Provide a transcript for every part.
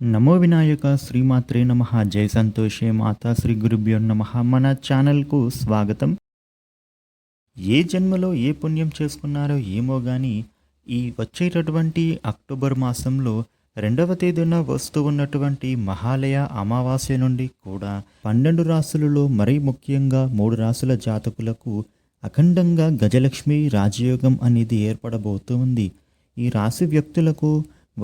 నమో వినాయక శ్రీమాత్రే నమ. జై సంతోషే మాతా శ్రీ గురుభ్యో నమ. మన ఛానల్కు స్వాగతం. ఏ జన్మలో ఏ పుణ్యం చేసుకున్నారో ఏమో కానీ ఈ వచ్చేటటువంటి అక్టోబర్ మాసంలో రెండవ తేదీన వస్తూ ఉన్నటువంటి మహాలయ అమావాస్య నుండి కూడా పన్నెండు రాసులలో మరీ ముఖ్యంగా మూడు రాసుల జాతకులకు అఖండంగా గజలక్ష్మి రాజయోగం అనేది ఏర్పడబోతూ ఉంది. ఈ రాశి వ్యక్తులకు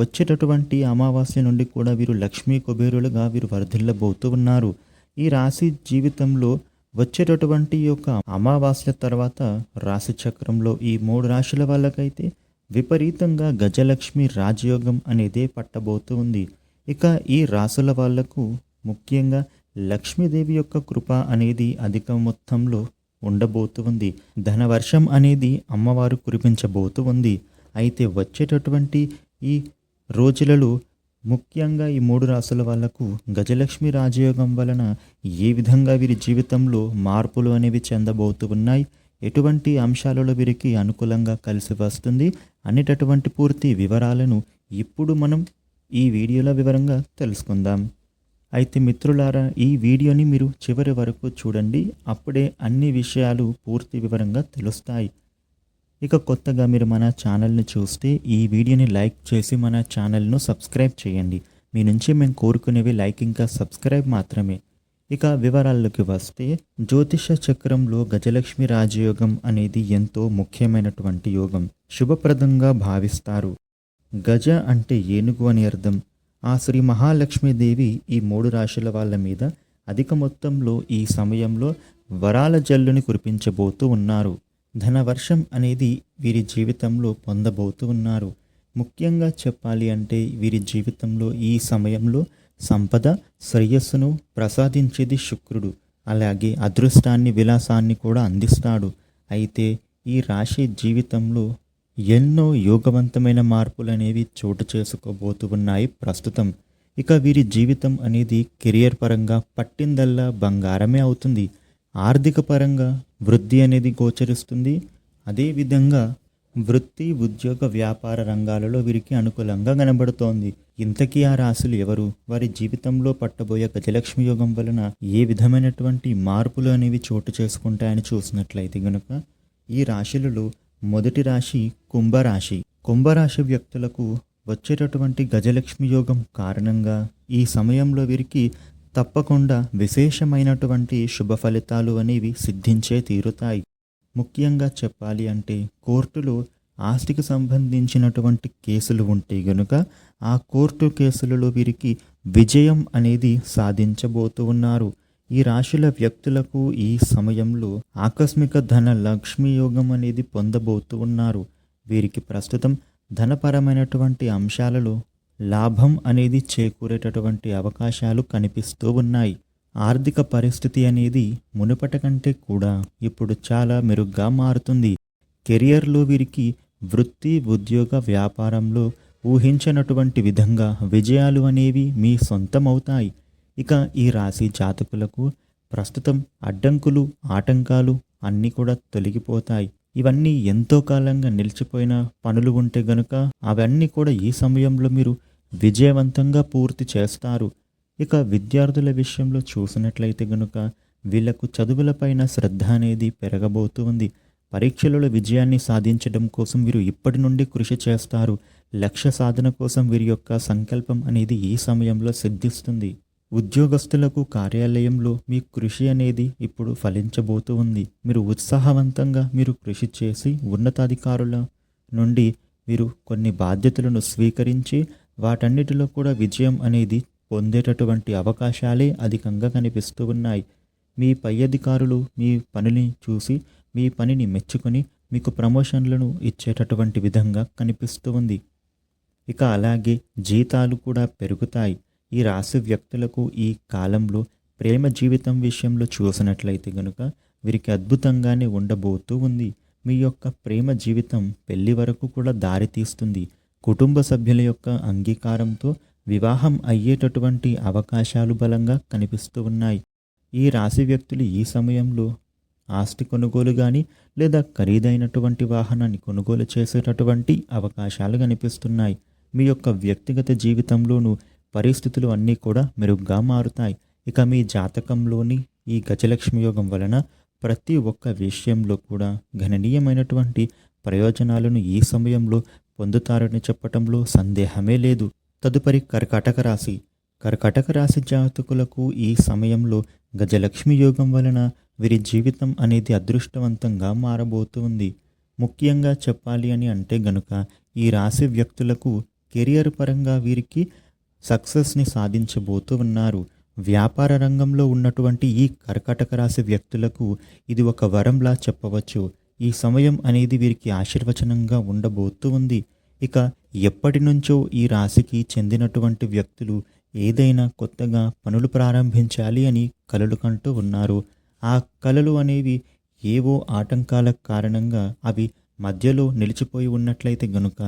వచ్చేటటువంటి అమావాస్య నుండి కూడా వీరు లక్ష్మీ కుబేరులుగా వీరు వర్ధిల్లబోతూ ఉన్నారు. ఈ రాశి జీవితంలో వచ్చేటటువంటి యొక్క అమావాస్య తర్వాత రాశి చక్రంలో ఈ మూడు రాశుల వాళ్ళకైతే విపరీతంగా గజలక్ష్మి రాజయోగం అనేదే పట్టబోతూ ఉంది. ఇక ఈ రాసుల వాళ్ళకు ముఖ్యంగా లక్ష్మీదేవి యొక్క కృప అనేది అధిక మొత్తంలో ఉండబోతూ ఉంది. ధనవర్షం అనేది అమ్మవారు కురిపించబోతూ ఉంది. అయితే వచ్చేటటువంటి ఈ రోజులలో ముఖ్యంగా ఈ మూడు రాసుల వాళ్ళకు గజలక్ష్మి రాజయోగం వలన ఏ విధంగా వీరి జీవితంలో మార్పులు అనేవి చెందబోతూ ఉన్నాయి ఎటువంటి అంశాలలో వీరికి అనుకూలంగా కలిసి వస్తుంది అనేటటువంటి పూర్తి వివరాలను ఇప్పుడు మనం ఈ వీడియోలో వివరంగా తెలుసుకుందాం. అయితే మిత్రులారా ఈ వీడియోని మీరు చివరి వరకు చూడండి అప్పుడే అన్ని విషయాలు పూర్తి వివరంగా తెలుస్తాయి. ఇక కొత్తగా మీరు మన ఛానల్ని చూస్తే ఈ వీడియోని లైక్ చేసి మన ఛానల్ను సబ్స్క్రైబ్ చేయండి. మీ నుంచి మేము కోరుకునేవి లైక్ ఇంకా సబ్స్క్రైబ్ మాత్రమే. ఇక వివరాల్లోకి వస్తే జ్యోతిష చక్రంలో గజలక్ష్మి రాజయోగం అనేది ఎంతో ముఖ్యమైనటువంటి యోగం. శుభప్రదంగా భావిస్తారు. గజ అంటే ఏనుగు అని అర్థం. ఆ శ్రీ మహాలక్ష్మీదేవి ఈ మూడు రాశుల వాళ్ళ మీద అధిక మొత్తంలో ఈ సమయంలో వరాల జల్లుని కురిపించబోతూ ఉన్నారు. ధనవర్షం అనేది వీరి జీవితంలో పొందబోతూ ఉన్నారు. ముఖ్యంగా చెప్పాలి అంటే వీరి జీవితంలో ఈ సమయంలో సంపద శ్రేయస్సును ప్రసాదించేది శుక్రుడు. అలాగే అదృష్టాన్ని విలాసాన్ని కూడా అందిస్తాడు. అయితే ఈ రాశి జీవితంలో ఎన్నో యోగవంతమైన మార్పులు అనేవి చోటు చేసుకోబోతూ ఉన్నాయి ప్రస్తుతం. ఇక వీరి జీవితం అనేది కెరియర్ పరంగా పట్టిందల్లా బంగారమే అవుతుంది. ఆర్థిక పరంగా వృద్ధి అనేది గోచరిస్తుంది. అదేవిధంగా వృత్తి ఉద్యోగ వ్యాపార రంగాలలో వీరికి అనుకూలంగా కనబడుతోంది. ఇంతకీ ఆ రాశులు ఎవరు? వారి జీవితంలో పట్టబోయే గజలక్ష్మి యోగం వలన ఏ విధమైనటువంటి మార్పులు అనేవి చోటు చేసుకుంటాయని చూసినట్లయితే గనుక ఈ రాశులలో మొదటి రాశి కుంభరాశి. కుంభరాశి వ్యక్తులకు వచ్చేటటువంటి గజలక్ష్మి యోగం కారణంగా ఈ సమయంలో వీరికి తప్పకుండా విశేషమైనటువంటి శుభ ఫలితాలు అనేవి సిద్ధించే తీరుతాయి. ముఖ్యంగా చెప్పాలి అంటే కోర్టులో ఆస్తికి సంబంధించినటువంటి కేసులు ఉంటే గనుక ఆ కోర్టు కేసులలో వీరికి విజయం అనేది సాధించబోతూ ఉన్నారు. ఈ రాశుల వ్యక్తులకు ఈ సమయంలో ఆకస్మిక ధన లక్ష్మీ యోగం అనేది పొందబోతూ ఉన్నారు. వీరికి ప్రస్తుతం ధనపరమైనటువంటి అంశాలలో లాభం అనేది చేకూరేటటువంటి అవకాశాలు కనిపిస్తూ ఉన్నాయి. ఆర్థిక పరిస్థితి అనేది మునుపటి కంటే కూడా ఇప్పుడు చాలా మెరుగ్గా మారుతుంది. కెరియర్లో వీరికి వృత్తి ఉద్యోగ వ్యాపారంలో ఊహించినటువంటి విధంగా విజయాలు అనేవి మీ సొంతమవుతాయి. ఇక ఈ రాశి జాతకులకు ప్రస్తుతం అడ్డంకులు ఆటంకాలు అన్నీ కూడా తొలగిపోతాయి. ఇవన్నీ ఎంతో కాలంగా నిలిచిపోయిన పనులు ఉంటే గనుక అవన్నీ కూడా ఈ సమయంలో మీరు విజయవంతంగా పూర్తి చేస్తారు. ఇక విద్యార్థుల విషయంలో చూసినట్లయితే గనుక వీళ్ళకు చదువులపైన శ్రద్ధ అనేది పెరగబోతూ ఉంది పరీక్షలలో విజయాన్ని సాధించడం కోసం వీరు ఇప్పటి నుండి కృషి చేస్తారు. లక్ష్య సాధన కోసం వీరి యొక్క సంకల్పం అనేది ఈ సమయంలో సిద్ధిస్తుంది. ఉద్యోగస్తులకు కార్యాలయంలో మీ కృషి అనేది ఇప్పుడు ఫలించబోతూ ఉంది మీరు ఉత్సాహవంతంగా మీరు కృషి చేసి ఉన్నతాధికారుల నుండి మీరు కొన్ని బాధ్యతలను స్వీకరించి వాటన్నిటిలో కూడా విజయం అనేది పొందేటటువంటి అవకాశాలే అధికంగా కనిపిస్తూ ఉన్నాయి. మీ పై అధికారులు మీ పనిని చూసి మీ పనిని మెచ్చుకొని మీకు ప్రమోషన్లను ఇచ్చేటటువంటి విధంగా కనిపిస్తూ ఉంది. ఇక అలాగే జీతాలు కూడా పెరుగుతాయి. ఈ రాశి వ్యక్తులకు ఈ కాలంలో ప్రేమ జీవితం విషయంలో చూసినట్లయితే గనుక వీరికి అద్భుతంగానే ఉండబోతూ ఉంది. మీ యొక్క ప్రేమ జీవితం పెళ్ళి వరకు కూడా దారితీస్తుంది. కుటుంబ సభ్యుల యొక్క అంగీకారంతో వివాహం అయ్యేటటువంటి అవకాశాలు బలంగా కనిపిస్తూ ఉన్నాయి. ఈ రాశి వ్యక్తులు ఈ సమయంలో ఆస్తి కొనుగోలు కానీ లేదా ఖరీదైనటువంటి వాహనాన్ని కొనుగోలు చేసేటటువంటి అవకాశాలు కనిపిస్తున్నాయి. మీ యొక్క వ్యక్తిగత జీవితంలోనూ పరిస్థితులు అన్నీ కూడా మెరుగ్గా మారుతాయి. ఇక మీ జాతకంలోని ఈ గజలక్ష్మి యోగం వలన ప్రతి ఒక్క విషయంలో కూడా గణనీయమైనటువంటి ప్రయోజనాలను ఈ సమయంలో పొందుతారని చెప్పటంలో సందేహమే లేదు. తదుపరి కర్కాటక రాశి. కర్కాటక రాశి జాతకులకు ఈ సమయంలో గజలక్ష్మి యోగం వలన వీరి జీవితం అనేది అదృష్టవంతంగా మారబోతుంది. ముఖ్యంగా చెప్పాలి అని అంటే గనుక ఈ రాశి వ్యక్తులకు కెరియర్ పరంగా వీరికి సక్సెస్ని సాధించబోతూ ఉన్నారు. వ్యాపార రంగంలో ఉన్నటువంటి ఈ కర్కాటక రాశి వ్యక్తులకు ఇది ఒక వరంలా చెప్పవచ్చు. ఈ సమయం అనేది వీరికి ఆశీర్వచనంగా ఉండబోతూ ఉంది. ఇక ఎప్పటి నుంచో ఈ రాశికి చెందినటువంటి వ్యక్తులు ఏదైనా కొత్తగా పనులు ప్రారంభించాలి అని కలలు కంటూ ఉన్నారు. ఆ కలలు అనేవి ఏవో ఆటంకాల కారణంగా అవి మధ్యలో నిలిచిపోయి ఉన్నట్లయితే గనుక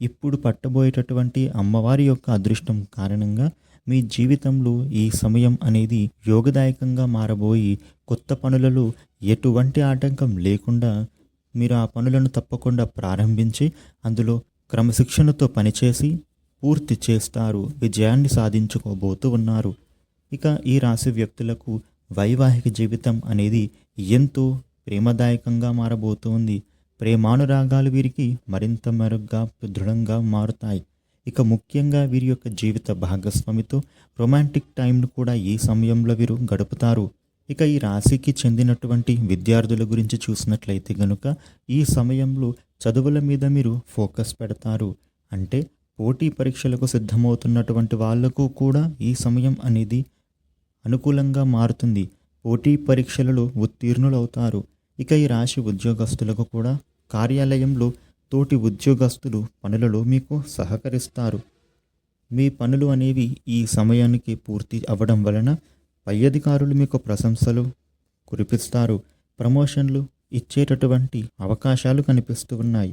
ఇప్పుడు పట్టబోయేటటువంటి అమ్మవారి యొక్క అదృష్టం కారణంగా మీ జీవితంలో ఈ సమయం అనేది యోగదాయకంగా మారబోయి కొత్త పనులలో ఎటువంటి ఆటంకం లేకుండా మీరు ఆ పనులను తప్పకుండా ప్రారంభించి అందులో క్రమశిక్షణతో పనిచేసి పూర్తి చేస్తారు విజయాన్ని సాధించుకోబోతూ ఉన్నారు. ఇక ఈ రాశి వ్యక్తులకు వైవాహిక జీవితం అనేది ఎంతో ప్రేమదాయకంగా మారబోతోంది. ప్రేమానురాగాలు వీరికి మరింత మెరుగ్గా దృఢంగా మారుతాయి. ఇక ముఖ్యంగా వీరి యొక్క జీవిత భాగస్వామితో రొమాంటిక్ టైంను కూడా ఈ సమయంలో వీరు గడుపుతారు. ఇక ఈ రాశికి చెందినటువంటి విద్యార్థుల గురించి చూసినట్లయితే గనుక ఈ సమయంలో చదువుల మీద మీరు ఫోకస్ పెడతారు. అంటే పోటీ పరీక్షలకు సిద్ధమవుతున్నటువంటి వాళ్ళకు కూడా ఈ సమయం అనేది అనుకూలంగా మారుతుంది. పోటీ పరీక్షలలో ఉత్తీర్ణులవుతారు. ఇక ఈ రాశి ఉద్యోగస్తులకు కూడా కార్యాలయంలో తోటి ఉద్యోగస్తులు పనులలో మీకు సహకరిస్తారు. మీ పనులు అనేవి ఈ సమయానికి పూర్తి అవ్వడం వలన పై అధికారులు మీకు ప్రశంసలు కురిపిస్తారు. ప్రమోషన్లు ఇచ్చేటటువంటి అవకాశాలు కనిపిస్తూ ఉన్నాయి.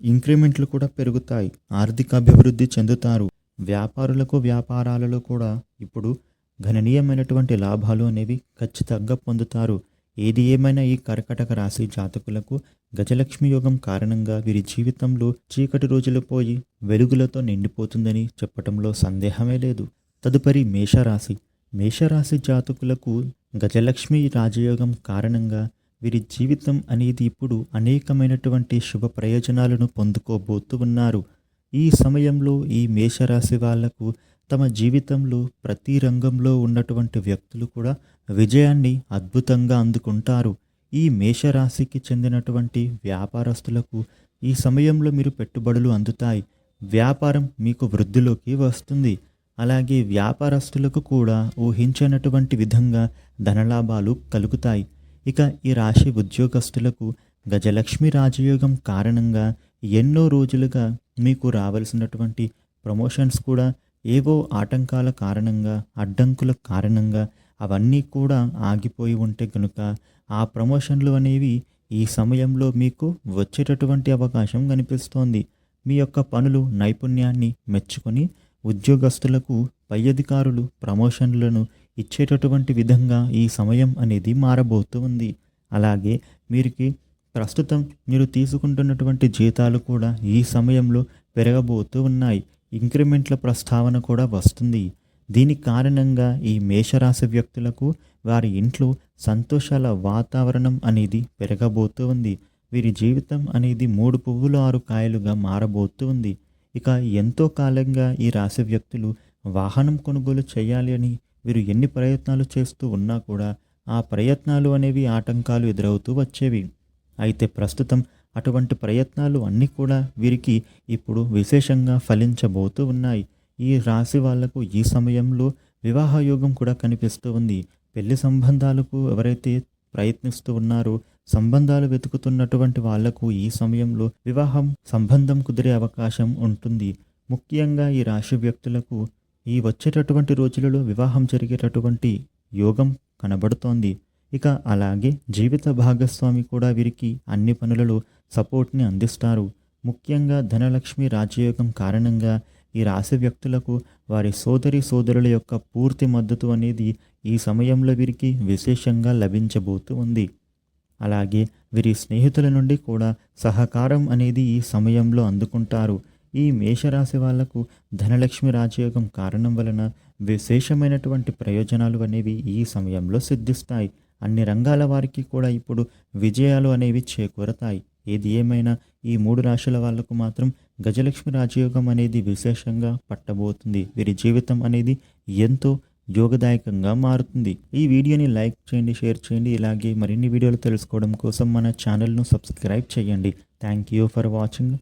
ఇంక్రిమెంట్లు కూడా పెరుగుతాయి. ఆర్థిక అభివృద్ధి చెందుతారు. వ్యాపారులకు వ్యాపారాలలో కూడా ఇప్పుడు గణనీయమైనటువంటి లాభాలు అనేవి ఖచ్చితంగా పొందుతారు. ఏది ఏమైనా ఈ కర్కటక రాశి జాతకులకు గజలక్ష్మి యోగం కారణంగా వీరి జీవితంలో చీకటి రోజులు పోయి వెలుగులతో నిండిపోతుందని చెప్పటంలో సందేహమే లేదు. తదుపరి మేషరాశి. మేషరాశి జాతకులకు గజలక్ష్మి రాజయోగం కారణంగా వీరి జీవితం అనేది ఇప్పుడు అనేకమైనటువంటి శుభ ప్రయోజనాలను పొందుకోబోతు ఉన్నారు. ఈ సమయంలో ఈ మేషరాశి వాళ్ళకు తమ జీవితంలో ప్రతి రంగంలో ఉన్నటువంటి వ్యక్తులు కూడా విజయాన్ని అద్భుతంగా అందుకుంటారు. ఈ మేషరాశికి చెందినటువంటి వ్యాపారస్తులకు ఈ సమయంలో మీరు పెట్టుబడులు అందుతాయి. వ్యాపారం మీకు వృద్ధిలోకి వస్తుంది. అలాగే వ్యాపారస్తులకు కూడా ఊహించినటువంటి విధంగా ధనలాభాలు కలుగుతాయి. ఇక ఈ రాశి ఉద్యోగస్తులకు గజలక్ష్మి రాజయోగం కారణంగా ఎన్నో రోజులుగా మీకు రావలసినటువంటి ప్రమోషన్స్ కూడా ఏవో ఆటంకాల కారణంగా అడ్డంకుల కారణంగా అవన్నీ కూడా ఆగిపోయి ఉంటే కనుక ఆ ప్రమోషన్లు అనేవి ఈ సమయంలో మీకు వచ్చేటటువంటి అవకాశం కనిపిస్తోంది. మీ యొక్క పనులు నైపుణ్యాన్ని మెచ్చుకొని ఉద్యోగస్తులకు పై అధికారులు ప్రమోషన్లను ఇచ్చేటటువంటి విధంగా ఈ సమయం అనేది మారబోతూ ఉంది. అలాగే మీరికి ప్రస్తుతం మీరు తీసుకుంటున్నటువంటి జీతాలు కూడా ఈ సమయంలో పెరగబోతూ ఉన్నాయి. ఇంక్రిమెంట్ల ప్రస్తావన కూడా వస్తుంది. దీని కారణంగా ఈ మేషరాశి వ్యక్తులకు వారి ఇంట్లో సంతోషాల వాతావరణం అనేది పెరగబోతూ ఉంది. వీరి జీవితం అనేది మూడు పువ్వులు ఆరు కాయలుగా మారబోతూ ఉంది. ఇక ఎంతో కాలంగా ఈ రాశి వ్యక్తులు వాహనం కొనుగోలు చేయాలి అని వీరు ఎన్ని ప్రయత్నాలు చేస్తూ ఉన్నా కూడా ఆ ప్రయత్నాలు అనేవి ఆటంకాలు ఎదురవుతూ వచ్చేవి. అయితే ప్రస్తుతం అటువంటి ప్రయత్నాలు అన్నీ కూడా వీరికి ఇప్పుడు విశేషంగా ఫలించబోతూ ఉన్నాయి. ఈ రాశి వాళ్ళకు ఈ సమయంలో వివాహ యోగం కూడా కనిపిస్తూ ఉంది. పెళ్ళి సంబంధాలకు ఎవరైతే ప్రయత్నిస్తూ ఉన్నారో సంబంధాలు వెతుకుతున్నటువంటి వాళ్ళకు ఈ సమయంలో వివాహం సంబంధం కుదిరే అవకాశం ఉంటుంది. ముఖ్యంగా ఈ రాశి వ్యక్తులకు ఈ వచ్చేటటువంటి రోజులలో వివాహం జరిగేటటువంటి యోగం కనబడుతోంది. ఇక అలాగే జీవిత భాగస్వామి కూడా వీరికి అన్ని పనులలో సపోర్ట్ని అందిస్తారు. ముఖ్యంగా ధనలక్ష్మి రాజయోగం కారణంగా ఈ రాశి వ్యక్తులకు వారి సోదరి సోదరుల యొక్క పూర్తి మద్దతు అనేది ఈ సమయంలో వీరికి విశేషంగా లభించబోతూ ఉంది. అలాగే వీరి స్నేహితుల నుండి కూడా సహకారం అనేది ఈ సమయంలో అందుకుంటారు. ఈ మేషరాశి వాళ్ళకు ధనలక్ష్మి రాజయోగం కారణం వలన విశేషమైనటువంటి ప్రయోజనాలు అనేవి ఈ సమయంలో సిద్ధిస్తాయి. అన్ని రంగాల వారికి కూడా ఇప్పుడు విజయాలు అనేవి చేకూరతాయి. ఏది ఏమైనా ఈ మూడు రాశుల వాళ్ళకు మాత్రం గజలక్ష్మి రాజయోగం అనేది విశేషంగా పట్టబోతుంది. వీరి జీవితం అనేది ఎంతో యోగదాయకంగా మారుతుంది. ఈ వీడియోని లైక్ చేయండి షేర్ చేయండి. ఇలాగే మరిన్ని వీడియోలు తెలుసుకోవడం కోసం మన ఛానల్ను సబ్స్క్రైబ్ చేయండి. Thank you for watching.